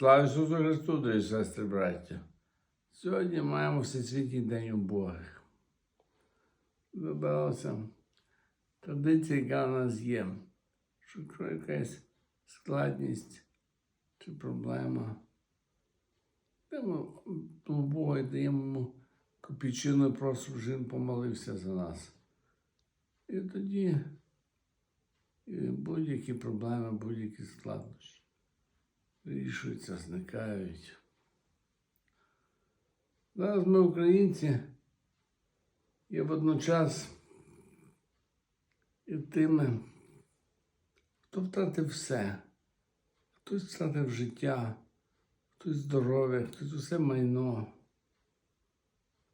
Слава Ісусу Христу, дорогі сестри, браття! Сьогодні маємо Всесвітній день убогих. Додалася традиція, яка в нас є, що якщо якась складність чи проблема, до Бога і даємо йому копійчину і просимо, він помолився за нас. І тоді будь-які проблеми, будь-які складнощі вирішуються, зникають. Зараз ми, українці, є водночас і тими, хто втратив все. Хтось втратив життя, хтось здоров'я, хтось усе майно,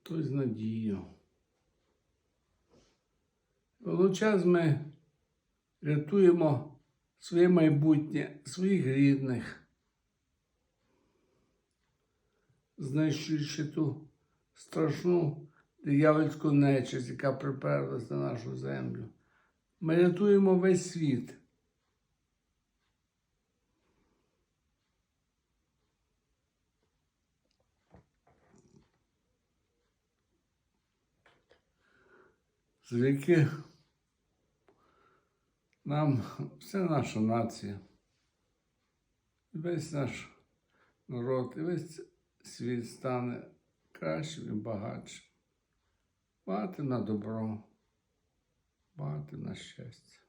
хтось надію. Водночас ми рятуємо своє майбутнє, своїх рідних, знищуючи ту страшну диявольську нечисть, яка приперлась на нашу землю. Ми рятуємо весь світ. Завдяки нам вся наша нація, весь наш народ, і весь світ стане кращим і багатшим. Багатим на добро, багатим на щастя.